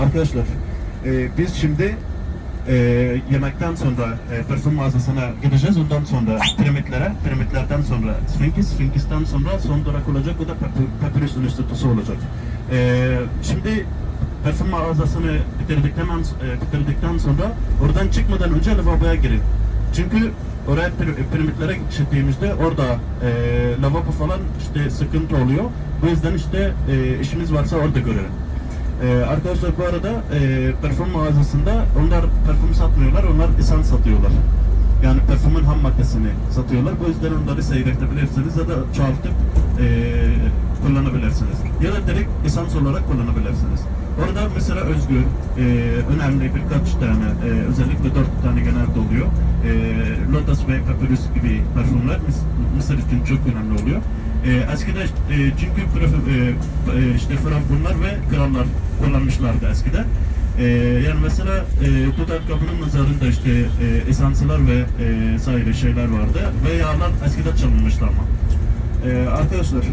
Arkadaşlar e, biz şimdi e, yemekten sonra e, parfüm mağazasına gideceğiz. Ondan sonra piramitlere, piramitlerden sonra Sphinx, Sphinx'ten sonra son durak olacak. O da Pap- Papyrus Enstitüsü olacak. E, şimdi parfüm mağazasını bitirdikten, e, bitirdikten sonra oradan çıkmadan önce lavaboya girin. Çünkü oraya pir- piramitlere gittiğimizde orada e, lavabo falan işte sıkıntı oluyor. Bu yüzden işte e, işimiz varsa orada görelim. Ee, arkadaşlar bu arada e, parfüm mağazasında onlar parfüm satmıyorlar, onlar esans satıyorlar. Yani parfümün ham maddesini satıyorlar. Bu yüzden onları seyredebilirsiniz ya da çoğaltıp e, kullanabilirsiniz. Ya da direkt esans olarak kullanabilirsiniz. Orada mesela Özgür, e, önemli birkaç tane, e, özellikle dört tane genelde oluyor. E, Lotus ve Papyrus gibi parfümler Mıs- Mısır için çok önemli oluyor. E, eskiden e, çünkü parfüm, e, e, işte firavunlar ve krallar kullanmışlardı eskiden. E, yani mesela e, Tutankamon'un mezarında işte e, esansılar ve e, saire şeyler vardı ve yağlar eskiden çalınmıştı ama. E, arkadaşlar